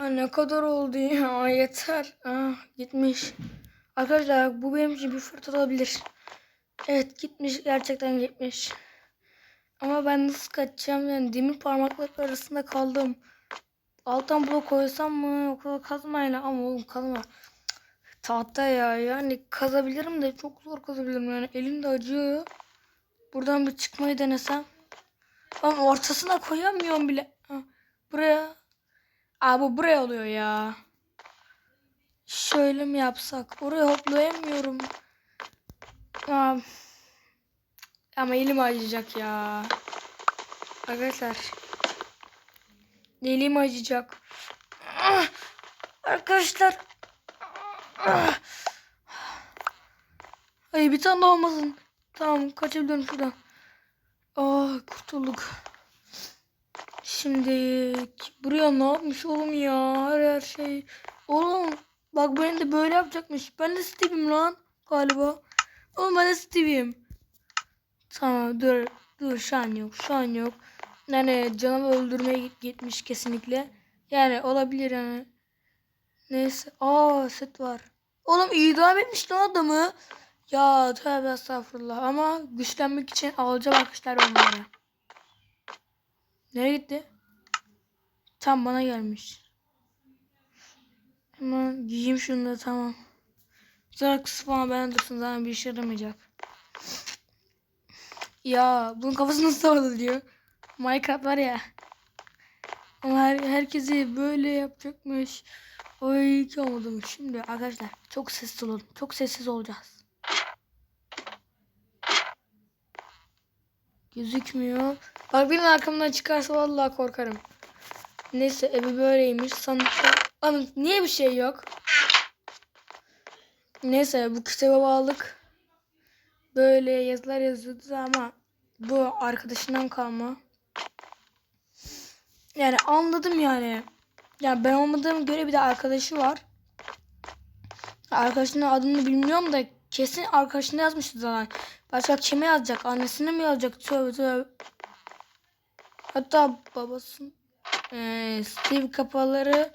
Aa, ne kadar oldu ya yeter. Ah gitmiş. Arkadaşlar bu benim için bir fırsat olabilir. Evet gitmiş gerçekten gitmiş. Ama ben nasıl kaçacağım yani demir parmaklar arasında kaldım. Alttan blok koysam mı yoksa kazmayla ama oğlum kazma. Tahta ya yani kazabilirim de çok zor kazabilirim yani elim de acıyor. Buradan bir çıkmayı denesem. Ama ortasına koyamıyorum bile. Ha, buraya. Aa bu buraya oluyor ya. Şöyle mi yapsak? Oraya hoplayamıyorum. Aa, ama elim acıyacak ya. Arkadaşlar. Elim acıyacak. Ah! Arkadaşlar. Ah! Ay bir tane daha olmasın. Tamam kaçabiliyorum şuradan. Ah kurtulduk. Şimdi buraya ne yapmış oğlum ya? Her, her şey. Oğlum bak beni de böyle yapacakmış. Ben de Steve'im lan galiba. Oğlum ben de Steve'im. Tamam dur. Dur şu an yok. Şu an yok. Yani canavar öldürmeye git- gitmiş kesinlikle. Yani olabilir yani. Neyse. Aa set var. Oğlum idam etmiş lan adamı. Ya tövbe estağfurullah. Ama güçlenmek için alacağım arkadaşlar onları. Nereye gitti? Tam bana gelmiş. Hemen giyeyim şunu da tamam. Sonra kısıp ama ben dursun zaten bir işe yaramayacak. Ya bunun kafası nasıl orada diyor. Minecraft var ya. Ama her, herkesi böyle yapacakmış. Oy ki olmadım. Şimdi arkadaşlar çok sessiz olun. Çok sessiz olacağız. Gözükmüyor. Bak benim arkamdan çıkarsa vallahi korkarım. Neyse evi böyleymiş. Sandıkta... Ama niye bir şey yok? Neyse bu kitaba bağlık. Böyle yazılar yazıyordu ama bu arkadaşından kalma. Yani anladım yani. Yani ben olmadığıma göre bir de arkadaşı var. Arkadaşının adını bilmiyorum da kesin arkadaşına yazmıştı zaten. Başka kime yazacak? Annesine mi yazacak? Tövbe tövbe. Hatta babasının ee, Steve kafaları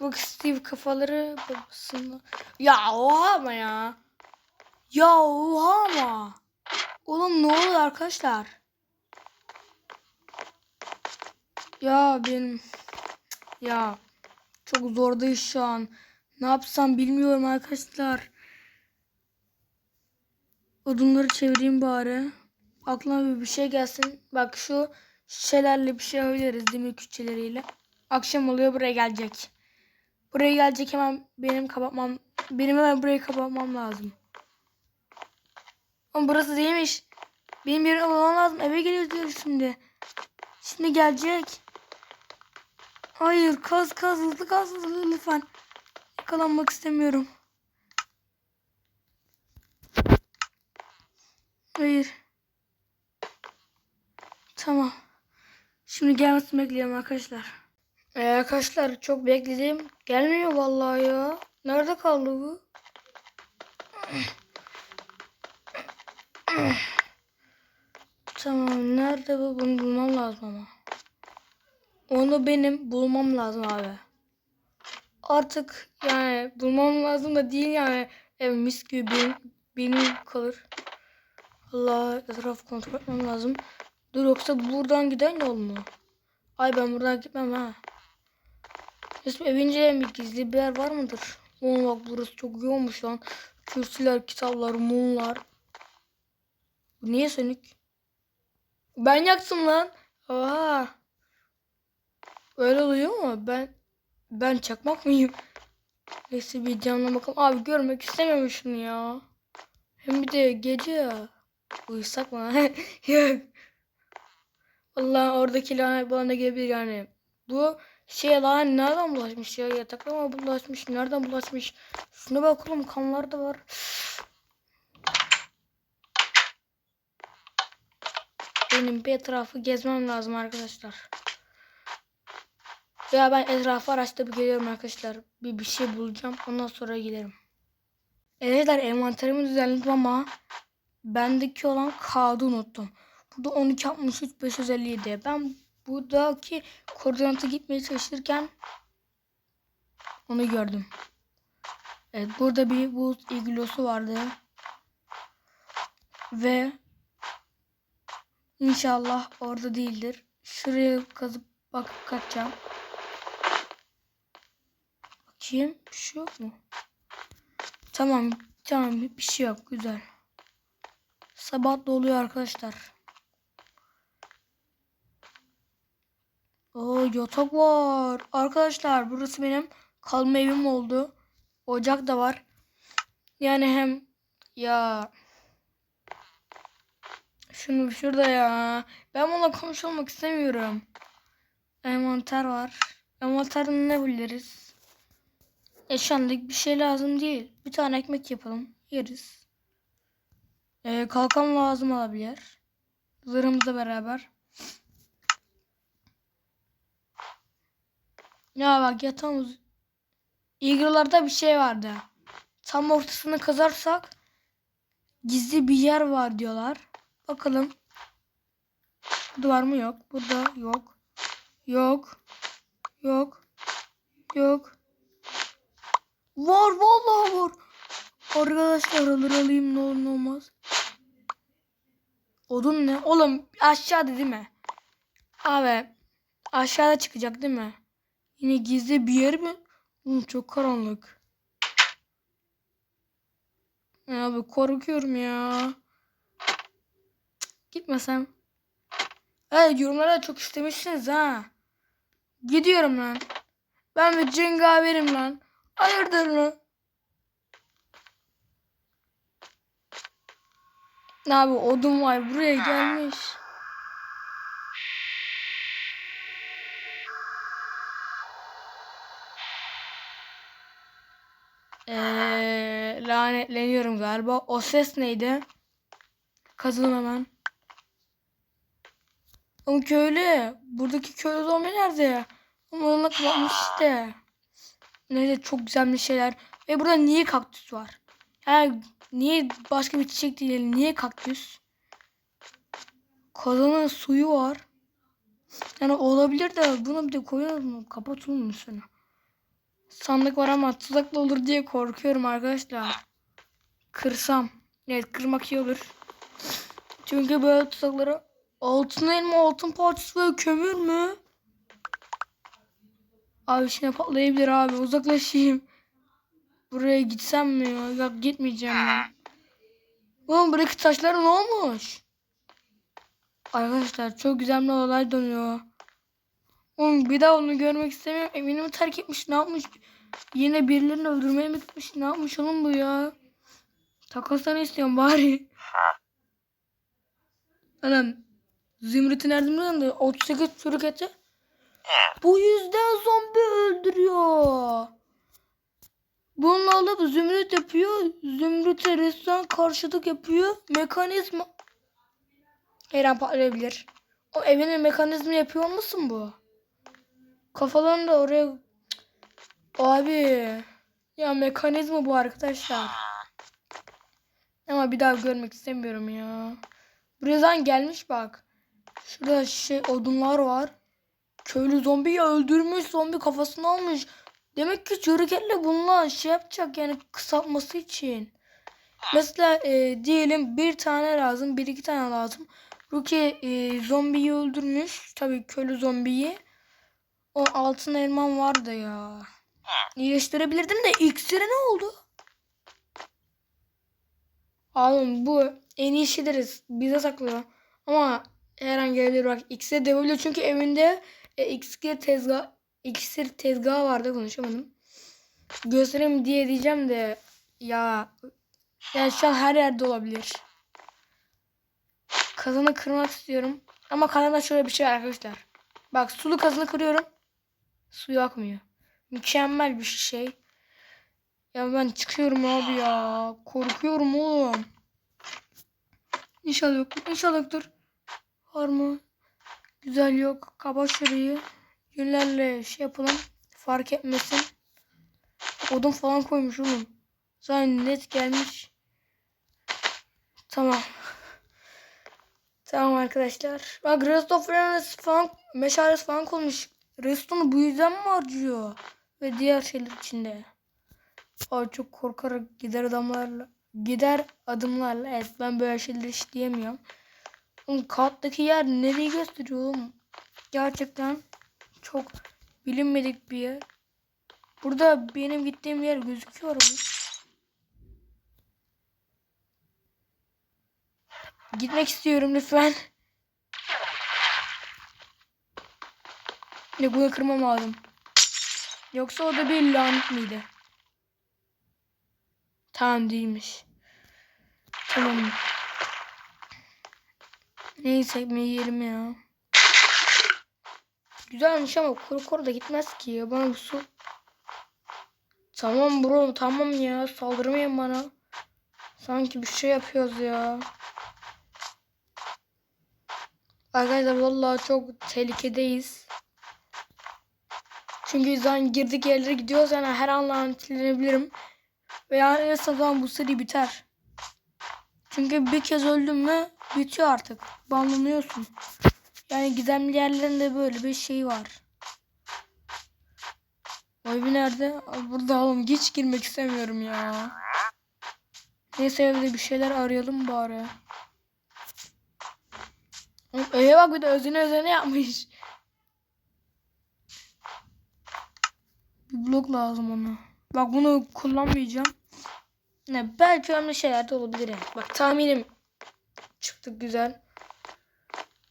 bu Steve kafaları babasının ya oha ama ya. Ya oha ama. Oğlum ne oluyor arkadaşlar? Ya benim ya çok zordayız şu an. Ne yapsam bilmiyorum arkadaşlar. Odunları çevireyim bari. Aklıma bir şey gelsin. Bak şu şişelerle bir şey yapabiliriz demir küçeleriyle akşam oluyor buraya gelecek. Buraya gelecek hemen benim kapatmam benim hemen burayı kapatmam lazım. Ama burası değilmiş. Benim yerim olmam lazım. Eve geliyoruz diyor şimdi. Şimdi gelecek. Hayır kaz kaz hızlı kaz hızlı lütfen. Yakalanmak istemiyorum. Hayır. Tamam Şimdi gelmesini bekliyorum arkadaşlar. Ee, arkadaşlar çok bekledim. Gelmiyor vallahi ya. Nerede kaldı bu? tamam nerede bu? Bunu bulmam lazım ama. Onu benim bulmam lazım abi. Artık yani bulmam lazım da değil yani. Evet mis gibi benim, benim kalır. Allah etrafı kontrol etmem lazım. Dur yoksa buradan giden yol mu? Ay ben buradan gitmem ha. Mesela evince bir gizli bir yer var mıdır? Oğlum bak burası çok iyi olmuş lan. Kürsüler, kitaplar, mumlar. Bu niye sönük? Ben yaktım lan. Oha. Öyle oluyor mu? Ben ben çakmak mıyım? Neyse bir camdan bakalım. Abi görmek istemiyorum ya. Hem bir de gece ya. Uyusak mı? Yok. Allah oradaki lanet bana gelebilir yani. Bu şey lan nereden bulaşmış ya? Yatakta mı bulaşmış? Nereden bulaşmış? Şuna bakalım kanlar da var. Benim bir etrafı gezmem lazım arkadaşlar. Ya ben etrafı araştırıp geliyorum arkadaşlar. Bir bir şey bulacağım. Ondan sonra giderim. Arkadaşlar envanterimi düzenledim ama bendeki olan kağıdı unuttum. Burada 12 63 557. Ben buradaki koordinatı gitmeye çalışırken Onu gördüm. Evet burada bir buz iglosu vardı. Ve inşallah orada değildir. Şuraya kazıp bakıp kaçacağım. Bakayım bir şey yok mu? Tamam tamam bir şey yok güzel. Sabah da oluyor arkadaşlar. Oo yatak var. Arkadaşlar burası benim kalma evim oldu. Ocak da var. Yani hem ya şunu şurada ya. Ben bununla konuşulmak istemiyorum. Envanter var. Envanterden ne biliriz? E şu anlık bir şey lazım değil. Bir tane ekmek yapalım. Yeriz. E, kalkan lazım olabilir. Zırhımızla beraber. Ya bak yatağımız. İgralarda bir şey vardı. Tam ortasını kazarsak gizli bir yer var diyorlar. Bakalım. Burada var mı? Yok. Burada yok. Yok. Yok. Yok. Var vallahi var. Arkadaşlar alır alayım ne olur ne olmaz. Odun ne? Oğlum aşağıda değil mi? Abi aşağıda çıkacak değil mi? Yine gizli bir yer mi? Oğlum çok karanlık. Ya Abi korkuyorum ya. Gitmesem. Evet yorumlara çok istemişsiniz ha. Gidiyorum lan. Ben bir cengaverim lan. Hayırdır lan? Abi odun var buraya gelmiş. Lanetleniyorum galiba. O ses neydi? Kazalım hemen. Ama köylü. Buradaki köylü zombi nerede? Ama onu kapatmış işte. Neyse çok güzel bir şeyler. Ve burada niye kaktüs var? Yani niye başka bir çiçek değil? Niye kaktüs? Kazanın suyu var. Yani olabilir de bunu bir de koyalım mı? Mı şunu? Sandık var ama tuzaklı olur diye korkuyorum arkadaşlar. Kırsam. Evet kırmak iyi olur. Çünkü böyle tuzakları altın elma, altın parçası ve kömür mü? Abi şimdi patlayabilir abi. Uzaklaşayım. Buraya gitsem mi ya? Yok gitmeyeceğim ben. Oğlum buradaki taşlar ne olmuş? Arkadaşlar çok güzel bir olay dönüyor. Oğlum bir daha onu görmek istemiyorum. Evini mi terk etmiş? Ne yapmış? Yine birilerini öldürmeye mi gitmiş? Ne yapmış oğlum bu ya? Takasını istiyorum bari. Anam. Zümrüt'ü nereden biliyorsun da 38 çürük eti. Bu yüzden zombi öldürüyor. Bunu alıp zümrüt yapıyor. Zümrüt'e resmen karşılık yapıyor. Mekanizma. Her an patlayabilir. O evinin mekanizma yapıyor musun bu? Kafalarını da oraya... Abi. Ya mekanizma bu arkadaşlar. Ama bir daha görmek istemiyorum ya. Buraya zaten gelmiş bak. Şurada şey odunlar var. Köylü zombiyi öldürmüş. Zombi kafasını almış. Demek ki çürüketle bununla şey yapacak yani kısaltması için. Mesela e, diyelim bir tane lazım. Bir iki tane lazım. Ruki e, zombiyi öldürmüş. Tabii köylü zombiyi. O altın elmam vardı ya. İyileştirebilirdim de iksiri ne oldu? Oğlum bu en iyi şeyleriz. Bize saklıyor. Ama her an gelebilir bak. İksir devebiliyor çünkü evinde e, iksir tezgah iksir tezgahı vardı konuşamadım. Göstereyim diye diyeceğim de ya yani şu an her yerde olabilir. Kazanı kırmak istiyorum. Ama kazanda şöyle bir şey var arkadaşlar. Bak sulu kazanı kırıyorum. Suyu akmıyor. Mükemmel bir şey. Ya ben çıkıyorum abi ya. Korkuyorum oğlum. İnşallah yoktur. İnşallah yoktur. Var mı? Güzel yok. Kaba şurayı. Günlerle şey yapalım. Fark etmesin. Odun falan koymuş oğlum. Zaten net gelmiş. Tamam. Tamam arkadaşlar. Bak redstone falan, meşalesi falan konmuş. Redstone'u bu yüzden mi harcıyor? ve diğer şeyler içinde. Aa, çok korkarak gider adamlarla gider adımlarla. Evet ben böyle şeyler hiç diyemiyorum. Oğlum kağıttaki yer nereyi gösteriyor oğlum? Gerçekten çok bilinmedik bir yer. Burada benim gittiğim yer gözüküyor mu? Gitmek istiyorum lütfen. Ne bunu kırmam lazım. Yoksa o da bir lanet miydi? Tamam değilmiş. Tamam. Neyse mi yiyelim ya. Güzelmiş ama kuru kuru da gitmez ki ya. Bana bu su. Tamam bro tamam ya. Saldırmayın bana. Sanki bir şey yapıyoruz ya. Arkadaşlar vallahi çok tehlikedeyiz. Çünkü zaten girdik yerlere gidiyoruz yani her an lanetlenebilirim. Ve yani en azından bu seri biter. Çünkü bir kez öldün mü bitiyor artık. Banlanıyorsun. Yani gizemli yerlerinde böyle bir şey var. O evi nerede? Burada oğlum hiç girmek istemiyorum ya. Neyse evde bir şeyler arayalım bari. Eve bak bir de özüne özene yapmış. Bir blok lazım ona. Bak bunu kullanmayacağım. Ne belki önemli şeyler de olabilir yani. Bak tahminim çıktık güzel.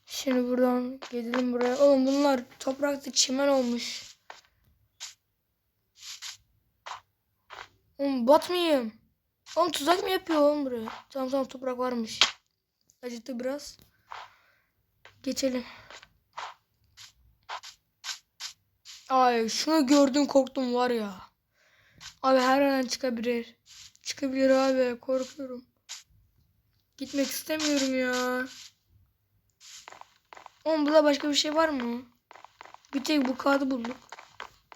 Şimdi buradan gidelim buraya. Oğlum bunlar toprakta çimen olmuş. Oğlum batmayayım. Oğlum tuzak mı yapıyor oğlum buraya? Tamam tamam toprak varmış. Acıttı biraz. Geçelim. Ay şunu gördüm korktum var ya. Abi her an çıkabilir. Çıkabilir abi korkuyorum. Gitmek istemiyorum ya. Oğlum burada başka bir şey var mı? Bir tek bu kağıdı bulduk.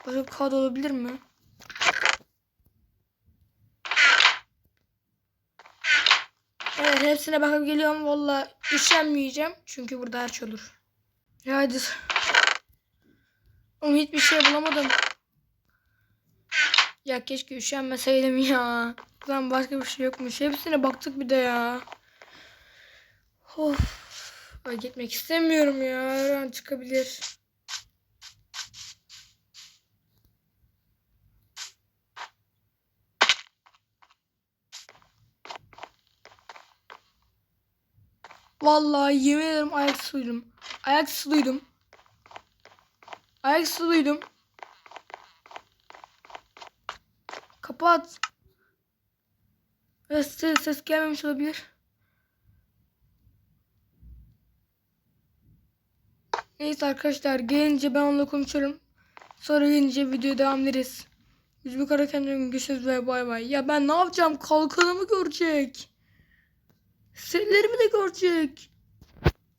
Başka bir kağıt olabilir mi? Evet hepsine bakıp geliyorum. Valla üşenmeyeceğim. Çünkü burada her şey olur. Ya hadi. Oğlum hiçbir şey bulamadım. Ya keşke üşenmeseydim ya. Lan başka bir şey yokmuş. Hepsine baktık bir de ya. Of. Ay gitmek istemiyorum ya. Her an çıkabilir. Vallahi yemin ederim ayak sesi duydum. Ayak sesi duydum. Ayak sesi. Kapat. Ses, ses gelmemiş olabilir. Neyse arkadaşlar gelince ben onunla konuşurum. Sonra gelince video devam ederiz. Biz bu kadar kendime görüşürüz ve bay bay. Ya ben ne yapacağım? Kalkanımı görecek. Setlerimi de görecek.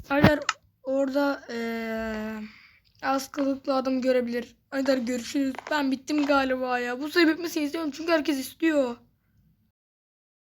Hayır orada eee az kılıklı adam görebilir. Hayır görüşürüz. Ben bittim galiba ya. Bu sebebi bitmesini istiyorum çünkü herkes istiyor.